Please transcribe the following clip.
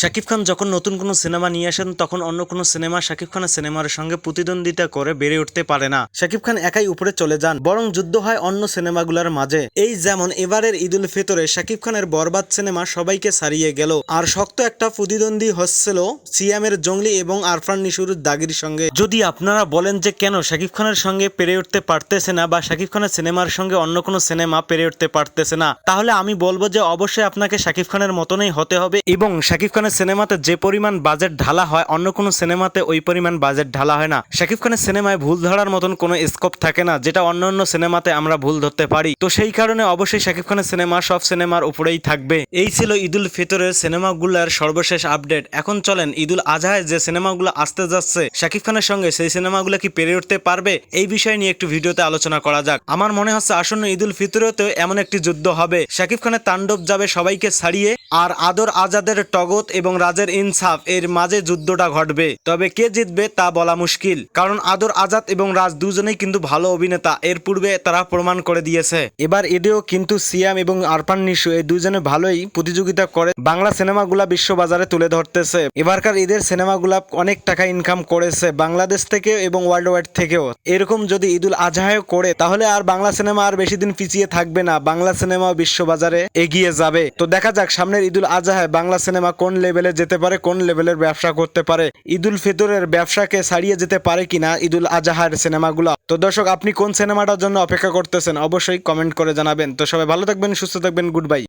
শাকিব খান যখন নতুন কোনো সিনেমা নিয়ে আসেন, তখন অন্য কোনো সিনেমা শাকিব খানের সিনেমার সঙ্গে প্রতিদ্বন্দ্বিতা করে বেড়ে উঠতে পারে না। শাকিব খান একাই উপরে চলে যান, বরং যুদ্ধ হয় অন্য সিনেমাগুলোর মাঝে। এই যেমন এবারের ঈদ উল ফিতরে শাকিব খানের বরবাদ সিনেমা সবাইকে ছাড়িয়ে গেল, আর শক্ত একটা প্রতিদ্বন্দ্বী হচ্ছিল সিয়ামের জঙ্গলি এবং আরফান নিশুর দাগির সঙ্গে। যদি আপনারা বলেন যে কেন শাকিব খানের সঙ্গে পেরে উঠতে পারতেছে না বা শাকিব খানের সিনেমার সঙ্গে অন্য কোনো সিনেমা পেরে উঠতে পারতেছে না, তাহলে আমি বলব যে অবশ্যই আপনাকে শাকিব খানের মতনই হতে হবে এবং শাকিব খানের সিনেমাতে যে পরিমাণ বাজেট ঢালা হয়, অন্য কোনো সিনেমাতে ওই পরিমাণ বাজেট ঢালা হয় না। শাকিব খানের সিনেমায় ভুল ধরার মতন কোনো স্কোপ থাকে না, যেটা অন্য অন্য সিনেমাতে আমরা ভুল ধরতে পারি। তো সেই কারণে অবশ্যই শাকিব খানের সিনেমা সব সিনেমার উপরেই থাকবে। এই ছিল ঈদুল ফিতরের সিনেমাগুলোর সর্বশেষ আপডেট। এখন চলেন ঈদুল আজহায় যে সিনেমাগুলো আসতে যাচ্ছে, শাকিব খানের সঙ্গে সেই সিনেমাগুলো কি পেরে উঠতে পারবে? এই বিষয় নিয়ে একটু ভিডিওতে আলোচনা করা যাক। আমার মনে হচ্ছে আসন্ন ঈদুল ফিতরেতে এমন একটি যুদ্ধ হবে। শাকিব খানের তাণ্ডব যাবে সবাইকে ছাড়িয়ে, আর আদর আজাদের টগত এবং রাজের ইনসাফ এর মাঝে যুদ্ধটা ঘটবে। তবে কে জিতবে তা বলা মুশকিল। কারণ আদর, আজাদ এবং রাজ দুজনেই কিন্তু ভালো অভিনেতা। এর পূর্বে তারা প্রমাণ করে দিয়েছে। এবার এদেও কিন্তু সিয়াম এবং আরফান নিশু এই দুজনে ভালোই প্রতিযোগিতা করে বাংলা সিনেমাগুলা বিশ্ববাজারে তুলে ধরতেছে। এবারকার ঈদের সিনেমাগুলা অনেক টাকা ইনকাম করেছে বাংলাদেশ থেকে এবং ওয়ার্ল্ড ওয়াইড থেকেও। এরকম যদি ঈদুল আজহায়ও করে, তাহলে আর বাংলা সিনেমা আর বেশি দিন পিছিয়ে থাকবে না। বাংলা সিনেমা বিশ্ববাজারে এগিয়ে যাবে। তো দেখা যাক সামনের ঈদুল আজহায় বাংলা সিনেমা কোন লেভেলে যেতে পারে, কোন লেভেলের ব্যবসা করতে পারে, ঈদুল ফিতরের ব্যবসাকে ছাড়িয়ে যেতে পারে কিনা, ঈদুল আজাহার সিনেমাগুলো। তো দর্শক, আপনি কোন সিনেমাটার জন্য অপেক্ষা করতেছেন? অবশ্যই কমেন্ট করে জানাবেন। তো সবাই ভালো থাকবেন, সুস্থ থাকবেন গুড বাই